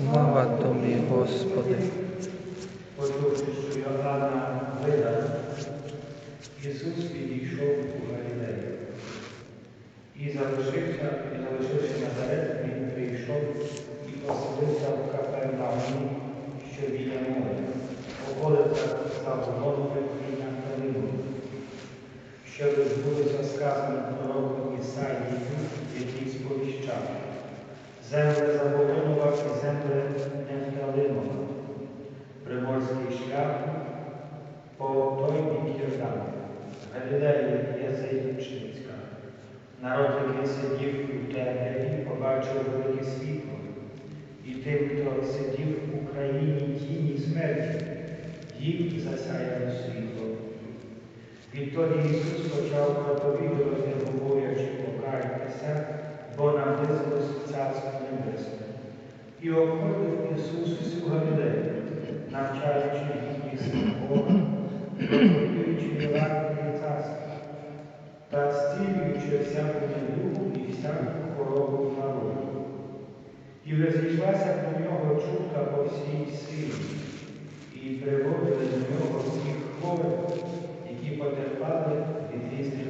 алілуя. Проповідуй Євангеліє царства, та стілював усякі хвороби в народі. Алілуя, алілуя, алілуя. Господь з вами, І з духом твоїм. читаємо Святого Євангелія від Матея. Слава тобі, Господи. Почувши, що Йоанна видав, Ісус підійшов у Галілею. І залишився, і залишивши Назарет, він прийшов і поселився в Капернаумі, що біля моря, околиця Заволонових і Нафталину, що відбулося сказано пророком Ісаїю, який сповіщав. Земле Заволонова і земле Нефталинова, приморський шлях по той бік Йордану, Галілея Язичницька. Народ, який сидів у темряві, побачив велике світло, і тим, хто сидів у країні тіні смерті, їм засяяло світло. Відтоді Ісус почав проповідувати, говорячи, покайтеся, бо наблизилось Царство Небесне. І обходив Ісус всю Галілею, навчаючи їх Бога, проповідуючи Євангеліє Царства, та зцілюючи всяку недугу і всяку хворобу в народі. І розійшлася про нього чутка по всій силі, і приводили до нього всіх хворих, які потерпали від різних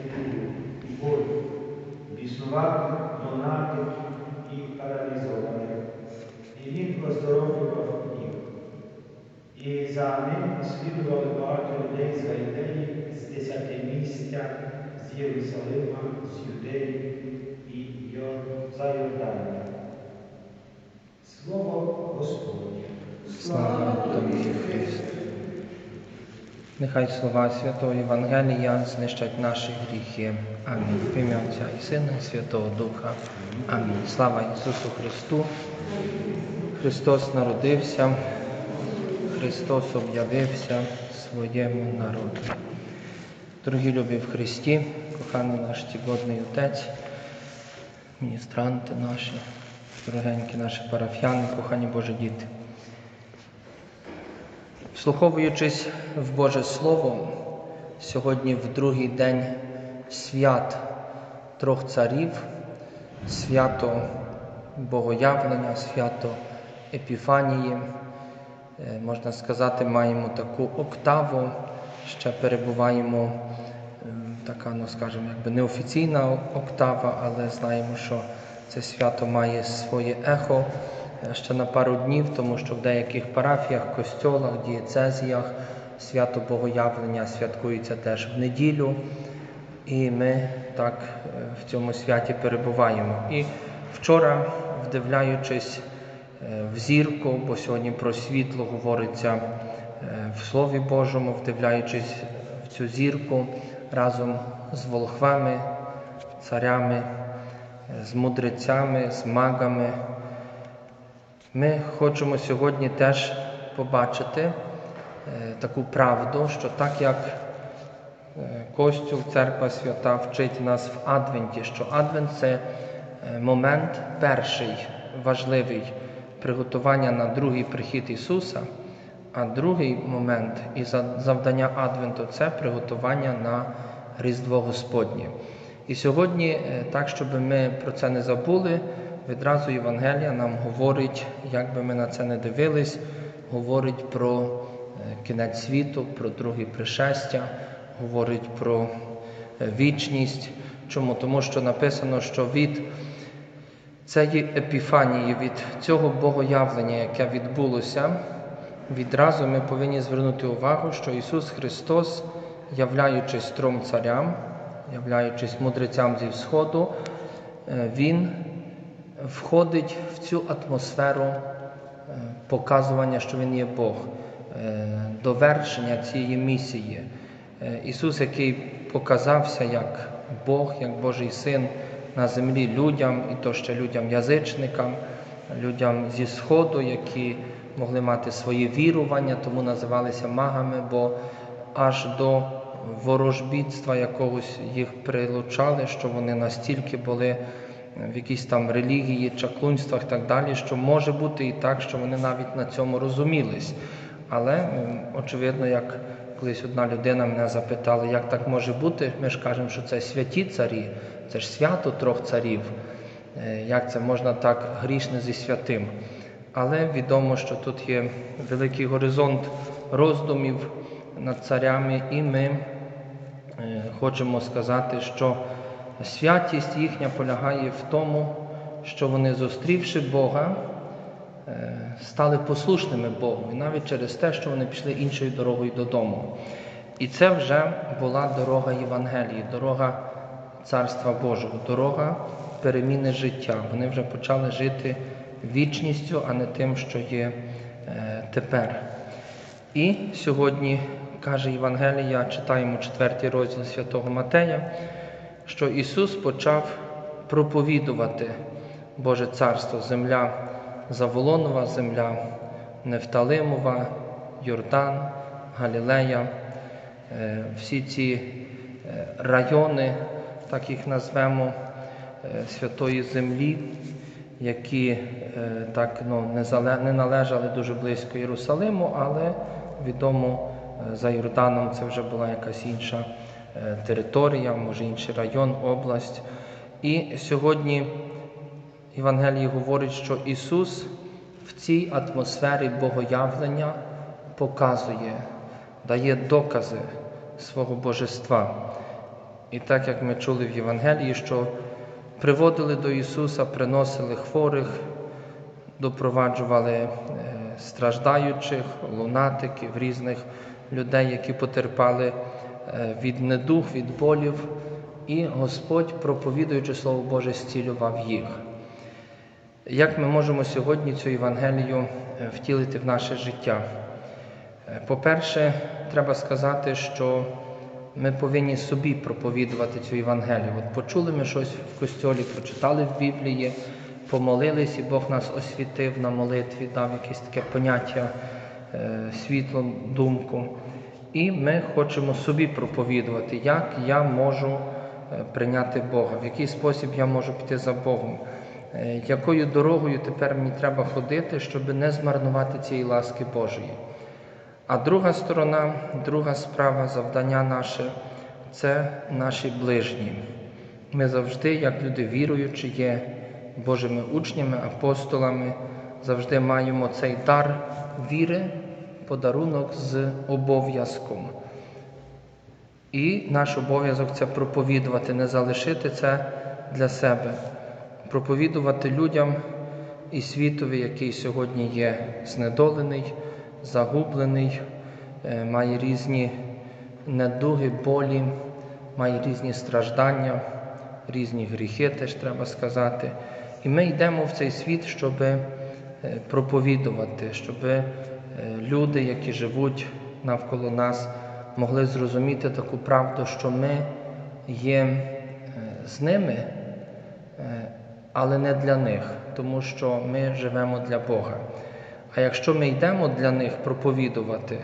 болю, біснуватих, донатих і паралізованих. І він оздоровлював їх. І за ним слідували багато людей з Галілеї, з десятимістя, з Єрусалима, з Юдеї і за Йорданом. Слово Господнє. Слава тобі, Христе. Нехай слова Святого Євангелія знищать наші гріхи. Амінь. В ім'я Отця і Сина, і Святого Духа. Амінь. Слава Ісусу Христу. Христос народився, Христос об'явився своєму народу. Дорогі любі в Христі, коханий наш тігодний Отець, міністранти наші, дорогенькі наші парафіяни, кохані Божі діти. Вслуховуючись в Боже Слово, сьогодні в другий день свят трьох царів, свято Богоявлення, свято Епіфанії, е, можна сказати, маємо таку октаву, ще перебуваємо, ем, така, ну скажімо, якби неофіційна октава, але знаємо, що це свято має своє ехо е, ще на пару днів, тому що в деяких парафіях, костьолах, дієцезіях свято Богоявлення святкується теж в неділю. І ми так е, в цьому святі перебуваємо. І вчора, вдивляючись е, в зірку, бо сьогодні про світло говориться в Слові Божому, вдивляючись в цю зірку разом з волхвами, царями, е, з мудрецями, з магами, ми хочемо сьогодні теж побачити е, таку правду, що так як Е, Костюл, церква свята вчить нас в Адвенті, що Адвент це е, момент перший важливий приготування на другий прихід Ісуса, а другий момент і за- завдання Адвенту це приготування на Різдво Господнє. І сьогодні, е, так, щоб ми про це не забули, відразу Євангелія нам говорить, як би ми на це не дивились, говорить про е, кінець світу, про друге пришестя, говорить про е, вічність. Чому? Тому що написано, що від цієї епіфанії, від цього богоявлення, яке відбулося, відразу ми повинні звернути увагу, що Ісус Христос, являючись трьом царям, являючись мудрецям зі Сходу, е, Він входить в цю атмосферу е, показування, що Він є Бог, е, довершення цієї місії. Ісус, який показався як Бог, як Божий Син на землі людям, і то ще людям-язичникам, людям зі Сходу, які могли мати своє вірування, тому називалися магами, бо аж до ворожбітства якогось їх прилучали, що вони настільки були в якійсь там релігії, чаклунствах і так далі, що може бути і так, що вони навіть на цьому розумілись. Але очевидно, як колись одна людина мене запитала, як так може бути, ми ж кажемо, що це святі царі, це ж свято трьох царів. Е, Як це можна так грішне зі святим? Але відомо, що тут є великий горизонт роздумів над царями, і ми е, хочемо сказати, що святість їхня полягає в тому, що вони, зустрівши Бога, е, стали послушними Богу, і навіть через те, що вони пішли іншою дорогою додому. І це вже була дорога Євангелії, дорога Царства Божого, дорога переміни життя. Вони вже почали жити вічністю, а не тим, що є е, тепер. І сьогодні каже Євангелія, читаємо четвертий розділ святого Матея, що Ісус почав проповідувати Боже Царство, земля Заволонова, земля Нефталимова, Йордан, Галілея, е, всі ці е, райони, так їх назвемо, святої землі, які е, так ну, не, зале- не належали дуже близько Єрусалиму, але відомо е, за Йорданом це вже була якась інша е, територія, може інший район, область. І сьогодні Євангеліє говорить, що Ісус в цій атмосфері богоявлення показує, дає докази свого божества. І так як ми чули в Євангелії, що приводили до Ісуса, приносили хворих, допроваджували е, страждаючих, лунатиків, різних людей, які потерпали е, від недух, від болів, і Господь, проповідуючи Слово Боже, зцілював їх. Як ми можемо сьогодні цю Євангелію е, втілити в наше життя? По-перше, треба сказати, що ми повинні собі проповідувати цю Євангелію. От почули ми щось в костьолі, прочитали в Біблії, помолились, і Бог нас освітив на молитві, дав якесь таке поняття, е, світло, думку. І ми хочемо собі проповідувати, як я можу е, прийняти Бога, в який спосіб я можу піти за Богом, е, якою дорогою тепер мені треба ходити, щоб не змарнувати цієї ласки Божої. А друга сторона, друга справа, завдання наше це наші ближні. Ми завжди, як люди віруючі, є Божими учнями, апостолами, завжди маємо цей дар віри, подарунок з обов'язком. І наш обов'язок це проповідувати, не залишити це для себе, проповідувати людям і світові, який сьогодні є знедолений, загублений, е, має різні недуги, болі, має різні страждання, різні гріхи, теж треба сказати. І ми йдемо в цей світ, щоб проповідувати, щоб е, люди, які живуть навколо нас, могли зрозуміти таку правду, що ми є е, з ними, е, але не для них, тому що ми живемо для Бога. А якщо ми йдемо для них проповідувати,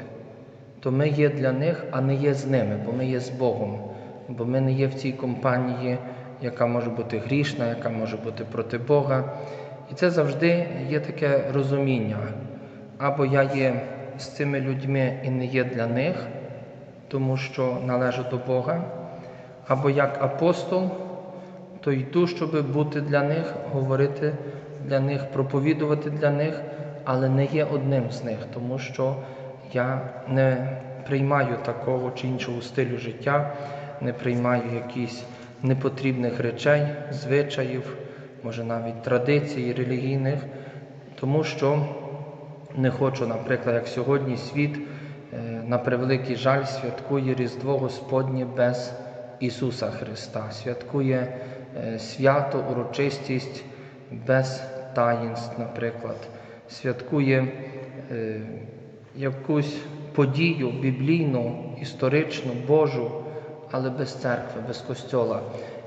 то ми є для них, а не є з ними, бо ми є з Богом, бо ми не є в цій компанії, яка може бути грішна, яка може бути проти Бога. І це завжди є таке розуміння. Або я є з цими людьми і не є для них, тому що належу до Бога, або як апостол, то йду, щоб бути для них, говорити для них, проповідувати для них, але не є одним з них, тому що я не приймаю такого чи іншого стилю життя, не приймаю якісь непотрібних речей, звичаїв, може навіть традицій релігійних, тому що не хочу, наприклад, як сьогодні світ е, на превеликий жаль святкує Різдво Господнє без Ісуса Христа, святкує е, свято, урочистість без таїнств, наприклад, святкує е, якусь подію біблійну, історичну, Божу, але без церкви, без костьола.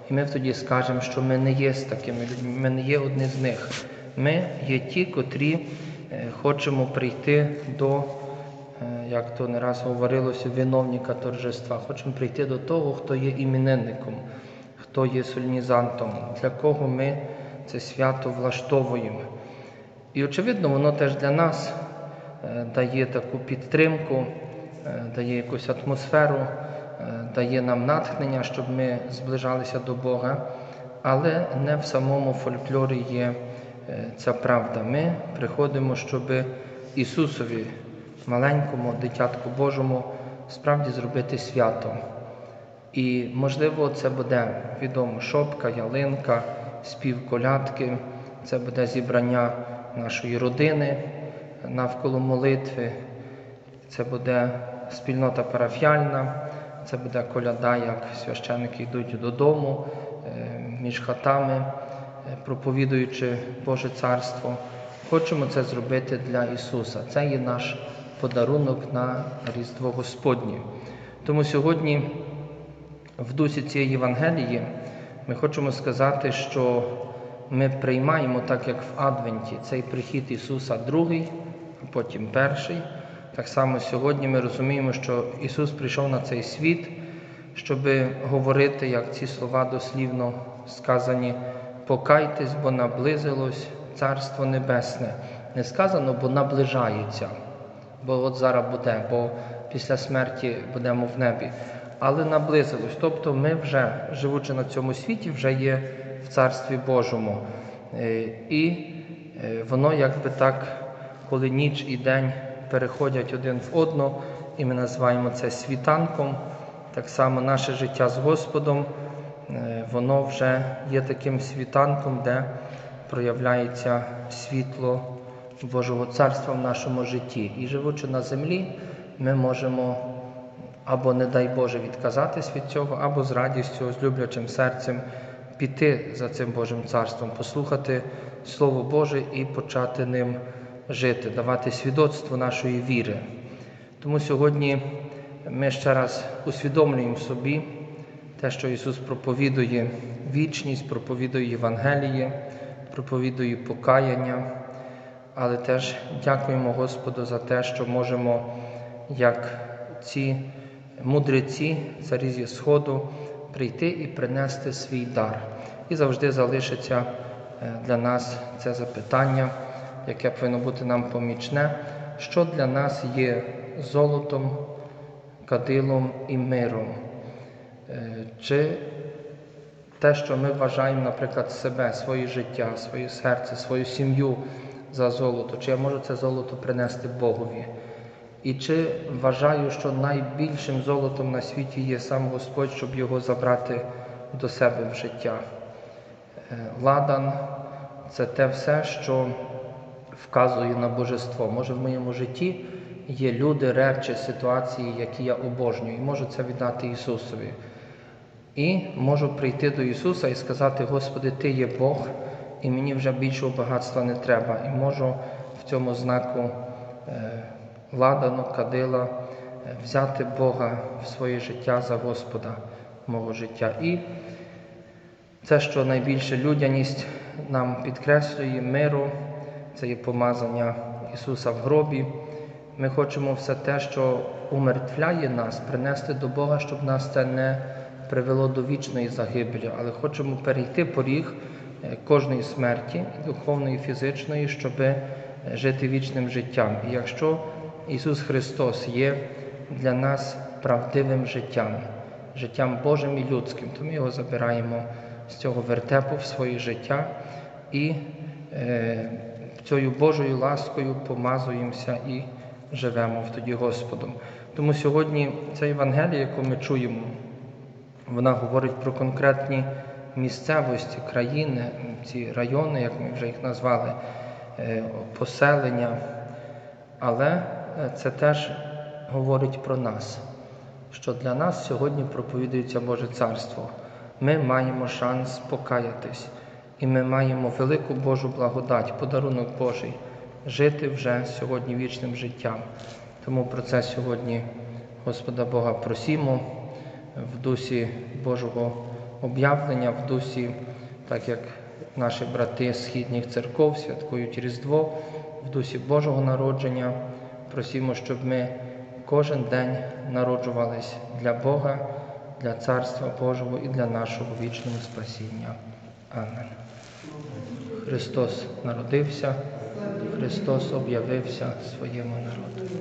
І ми тоді скажемо, що ми не є з такими людьми, ми не є одні з них. Ми є ті, котрі е, хочемо прийти до, е, як то не раз говорилося, виновника торжества. Хочемо прийти до того, хто є іменинником, хто є сольнізантом, для кого ми це свято влаштовуємо. І очевидно, воно теж для нас е, дає таку підтримку, е, дає якусь атмосферу, е, дає нам натхнення, щоб ми зближалися до Бога. Але не в самому фольклорі є ця правда. Ми приходимо, щоб Ісусові, маленькому дитятку Божому, справді зробити свято. І, можливо, це буде відомо шопка, ялинка, спів колядки, це буде зібрання нашої родини навколо молитви, це буде спільнота парафіальна, це буде коляда, як священники йдуть додому е, між хатами, е, проповідуючи Боже Царство. Хочемо це зробити для Ісуса. Це є наш подарунок на Різдво Господнє. Тому сьогодні в дусі цієї Євангелії ми хочемо сказати, що ми приймаємо, так як в Адвенті, цей прихід Ісуса другий, а потім перший. Так само сьогодні ми розуміємо, що Ісус прийшов на цей світ, щоб говорити, як ці слова дослівно сказані, покайтесь, бо наблизилось Царство Небесне. Не сказано, бо наближається, бо от зараз буде, бо після смерті будемо в небі. Але наблизилось. Тобто ми вже, живучи на цьому світі, вже є в Царстві Божому. Е, І е, воно якби так, коли ніч і день переходять один в одно, і ми називаємо це світанком. Так само наше життя з Господом, е, воно вже є таким світанком, де проявляється світло Божого Царства в нашому житті. І живучи на землі, ми можемо або, не дай Боже, відказатись від цього, або з радістю, з люблячим серцем піти за цим Божим царством, послухати Слово Боже і почати ним жити, давати свідоцтво нашої віри. Тому сьогодні ми ще раз усвідомлюємо собі те, що Ісус проповідує вічність, проповідує Євангеліє, проповідує покаяння, але теж дякуємо Господу за те, що можемо, як ці мудреці, царі зі Сходу, прийти і принести свій дар. І завжди залишиться е, для нас це запитання, яке повинно бути нам помічне, що для нас є золотом, кадилом і миром. Е, Чи те, що ми вважаємо, наприклад, себе, своє життя, своє серце, свою сім'ю за золото, чи я можу це золото принести Богові? І чи вважаю, що найбільшим золотом на світі є сам Господь, щоб його забрати до себе в життя? Е, Ладан це те все, що вказує на божество. Може, в моєму житті є люди, речі, ситуації, які я обожнюю, і можу це віддати Ісусові. І можу прийти до Ісуса і сказати, Господи, Ти є Бог, і мені вже більшого багатства не треба. І можу в цьому знаку е, ладану, кадила е, взяти Бога в своє життя за Господа мого життя. І це, що найбільше людяність нам підкреслює миру, це є помазання Ісуса в гробі. Ми хочемо все те, що умертвляє нас, принести до Бога, щоб нас це не привело до вічної загибелі, але хочемо перейти поріг е, кожної смерті, духовної, фізичної, щоб е, жити вічним життям. І якщо Ісус Христос є для нас правдивим життям, життям Божим і людським, то ми його забираємо з цього вертепу в своє життя і е, цією Божою ласкою помазуємося і живемо тоді Господом. Тому сьогодні ця Євангелія, яку ми чуємо, вона говорить про конкретні місцевості, країни, ці райони, як ми вже їх назвали, е, поселення. Але це теж говорить про нас, що для нас сьогодні проповідується Боже Царство. Ми маємо шанс покаятись, і ми маємо велику Божу благодать, подарунок Божий, жити вже сьогодні вічним життям. Тому про це сьогодні Господа Бога просімо в дусі Божого об'явлення, в дусі, так як наші брати східних церков святкують Різдво в дусі Божого народження. Просімо, щоб ми кожен день народжувались для Бога, для Царства Божого і для нашого вічного спасіння. Амен. Христос народився, Христос об'явився своєму народу.